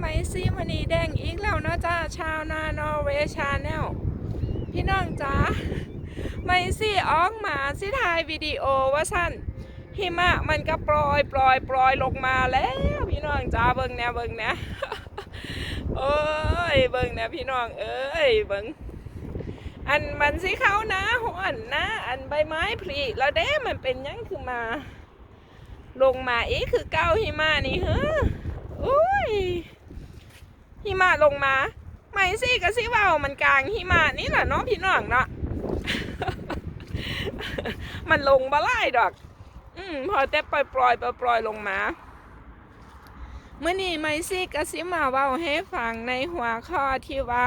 ไมซี่มันนีแดงอีกแล้วเนาะจ้าชาวนานอร์เวย์ชาแนลพี่น้องจ้าไมซี่ออกมาสิถ่ายวิดีโอว่าสั้นหิมะมันก็ปล่อยปล่อยปล่อยลงมาแล้วพี่น้องจ้าเบิ่งแนวเบิ่งแนวโอ้ยเบิ่งแนวพี่น้องเอ้ยเบิ่งอันมันสิเขานะหวนนะ อันใบไม้ผลิแล้วเด้มันเป็นยังคือมา ลงมาอีกคือเก้าหิมะนี่เฮ้ออุ้ย หิมะลงมา ไม่สิกะสิเว่ามันกลางหิมะนี่แหละเนาะพี่น้องเนาะมันลงมาไล่ดอก อืมพอแต่ปล่อยปล่อยปล่อยลอยลงมาเมื่อนี้ไม่สิกะสิมาเว่าให้ฟังในหัวข้อที่ว่า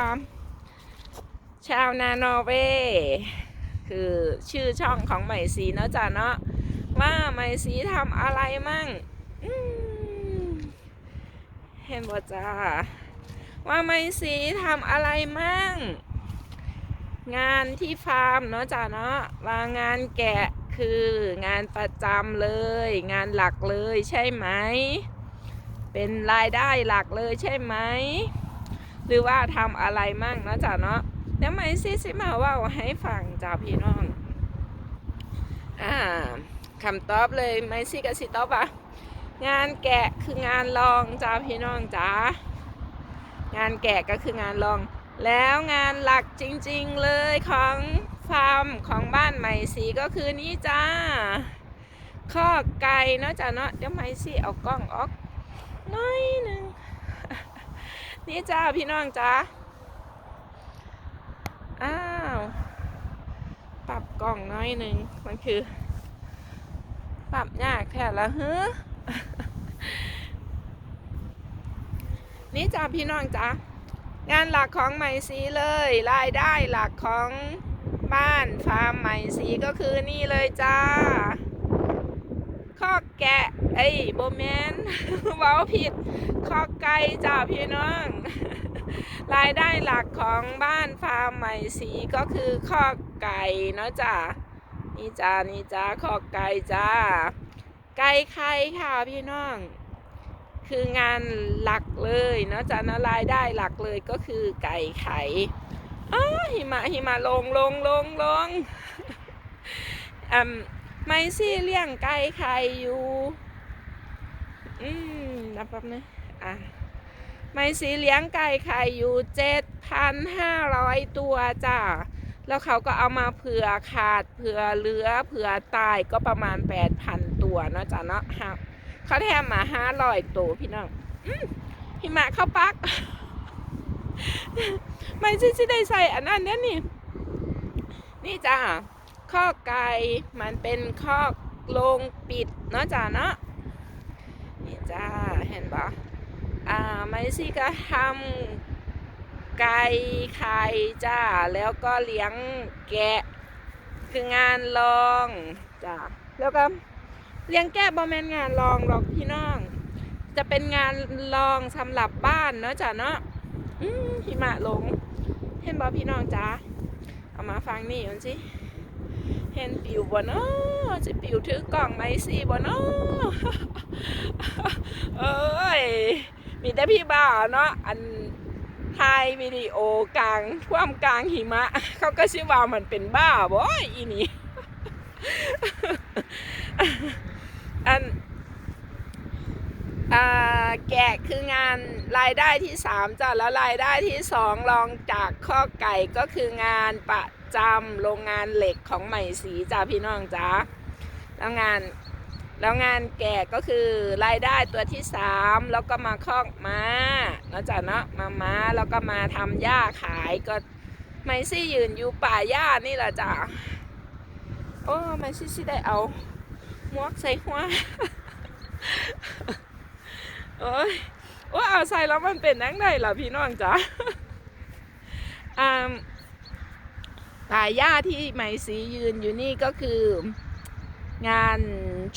ชาวนานอร์เวย์คือชื่อช่องของไหมสีเนาะจ้ะเนาะว่าไหมสีทำอะไรมั่งเห็นบ่จ้า ว่าไม่สีทำอะไรมั่ง งานที่ฟาร์มเนาะจ้าเนาะว่างานแกะคืองานประจำเลย งานหลักเลยใช่ไหม เป็นรายได้หลักเลยใช่ไหม หรือว่าทำอะไรมั่งเนาะจ้าเนาะแล้วไม่สิสิมาว่าให้ฟังจ้าพี่น้องอ่าคำตอบเลยไม่สิกับสิตอบว่างานแกะคืองานลองจ้าพี่น้องจ้า งานแกะก็คืองานลอง แล้วงานหลักจริงๆเลยของฟาร์มของบ้านใหม่สีก็คือนี่จ้าข้อไก่เนาะจ้าเนาะเดี๋ยวใหม่สีเอากล้องออกหน้อยหนึ่งนี่จ้าพี่น้องจ้าอ้าวปรับกล้องน้อยหนึ่งมันคือ ปรับยากแค่ละเฮ้อ นี่จ้าพี่น้องจ้างานหลักของไหมสีเลยรายได้หลักของบ้านฟาร์มไหมสีก็คือนี่เลยจ้าข้อแกะเอ้โบแมนเว้าผิดข้อไก่จ้าพี่น้อง รายได้หลักของบ้านฟาร์มไหมสีก็คือข้อไก่เนาะจ้านี่จ้านี่จ้าข้อไก่จ้าไก่ไข่ค่ะพี่น้อง คืองานหลักเลยเนาะจ้ะนะรายได้หลักเลยก็คือไก่ไข่อหิมะหิมะลงลงลงลงอืมไม่ซี่เลี้ยงไก่ไข่อยู่ อืมนับแป๊บนึงอะไม่ซีเลี้ยงไก่ไข่อยู่เจ็ดพันห้าร้อยตัวจ้าแล้วเขาก็เอามาเผื่อขาดเผื่อเหลือเผื่อตายก็ประมาณแปดพันตัวเนาะจ้ะเนาะฮะ เขาแถมมาห้าร้อยตัวพี่น้องหิมะเข้าปักไม่ใช่ที่ได้ใส่อันนั้นเนี่ยนี่ นี่จ้าข้อไก่มันเป็นข้อโรงปิดเนาะจ้าเนาะนี่จ้าเห็นปะอ่าไม่สิก็ทำไก่ไข่จ้า แล้วก็เลี้ยงแกะคืองานลองจ้าแล้วก็ เลี้ยงแกะบอแมนงานลองหรอกพี่น้อง จะเป็นงานลองสำหรับบ้านเนาะจ้าเนาะอืมหิมะลง เห็นบอพี่น้องจ้าเอามาฟังนี่มันสิเห็นปิวบ่เนาะจะปิวถือกล่องไหมสิบ่เนาะเอ้ยมีแต่พี่บ่าวเนาะอันถ่ายวิดีโอกลางท่วมกลางหิมะ เขาก็ชื่อว่ามันเป็นบ้าบ่อีนี่ อันแกะคืองานรายได้ที่สามจ้ะแล้วรายได้ที่สองรองจากข้อไก่ก็คืองานประจำโรงงานเหล็กของใหม่สีจ้าพี่น้องจ้าแล้วงานแล้วงานแกะก็คือรายได้ตัวที่สามแล้วก็มาคอกม้าเนาะจ้ะเนาะมาม้าแล้วก็มาทำหญ้าขายก็ไม่ซี่ยืนอยู่ป่าหญ้านี่แหละจ้ะโอ้ไม่ซี่สิได้เอา มวกใส่หัวโอ้ยโอ้เอาใส่แล้วมันเป็นนังไดล่ะพี่น้องจ้ะอ่าป่าหญ้าที่ไหมสียืนอยู่นี่ก็คืองาน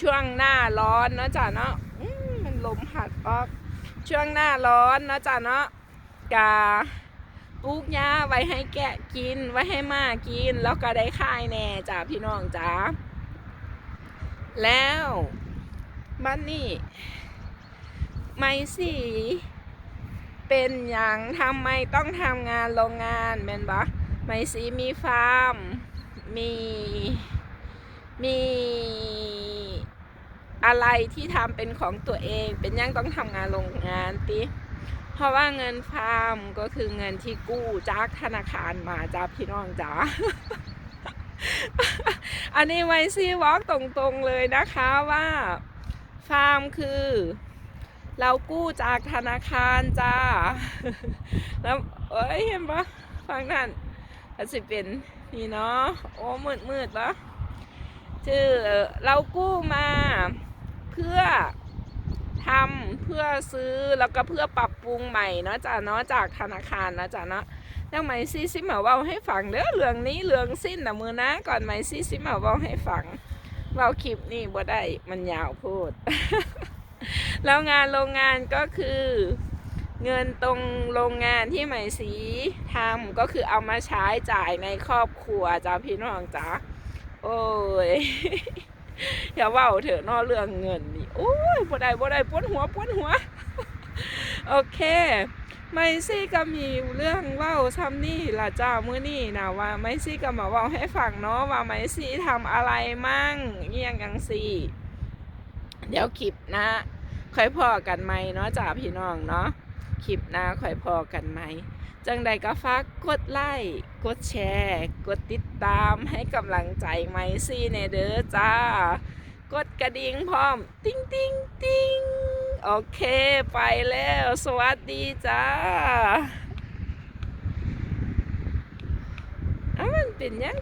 ช่วงหน้าร้อนเนาะจ้ะเนาะมันลมหัดออกช่วงหน้าร้อนเนาะจ้ะเนาะกาปลูกหญ้าไว้ให้แกะกินไว้ให้มากิน แล้วก็ได้ค่ายแน่จ้ะพี่น้องจ้า แล้วบ้านนี่ไม่สีเป็นอย่างทำไมต้องทำงานโรงงานแมนบ่ไหมสีมีฟาร์ม มี มีอะไรที่ทำเป็นของตัวเอง เป็นยังต้องทำงานโรงงานติเพราะว่าเงินฟาร์มก็คือเงินที่กู้จากธนาคารมาจ้าพี่น้องจ๋า อันนี้ไวซี่วอล์กตรงๆเลยนะคะว่าฟาร์มคือ เรากู้จากธนาคารจ้า แล้วเอ้ยเห็นปะฟังนั่นอาจจะเป็นนี่เนาะโอ้มืดมืดปะชื่อเรากู้มาเพื่อทำเพื่อซื้อแล้วก็เพื่อปรับปรุงใหม่เนาะจ้าเนาะจากธนาคารนะจ้าเนาะ แล้วไหมซีซิมาเว่าให้ฟังเด้อเรื่องนี้เรื่องสิ้นนะมือนะก่อนไหมซีซิมาเว่าให้ฟังเว่าคลิปนี่บ่ได้มันยาวพูด แล้วงานโรงงานก็คือ เงินตรงโรงงานที่ไหมสีทำก็คือเอามาใช้จ่ายในครอบครัวจ้าพี่น้องจ้าโอ้ยอย่าเว่าเถอะนอเรื่องเงินนี่โอ้ยบ่ได้บ่ได้ปวดหัวปวดหัว โอเค ไมซี่ก็มีเรื่องเว้าซ้ำนี่ล่ะจ้ามื้อนี้นะว่าไมซี่ก็มาเว้าให้ฟังเนาะว่าไมซี่ทำอะไรมั่งเงี้ยงกังซี่ เดี๋ยวคลิปนะค่อยพอกันไหมเนาะจ้าพี่น้องเนาะคลิปหน้าค่อยพอกันไหมจังใดก็ฝากกดไลค์กดแชร์ กดติดตามให้กำลังใจไมซี่เนเด้อจ้ากดกระดิ่งพร้อม ติ้งติ้งติ้ง โอเคไปแล้ว สวัสดีจ้าอ้ามันเป็นยัง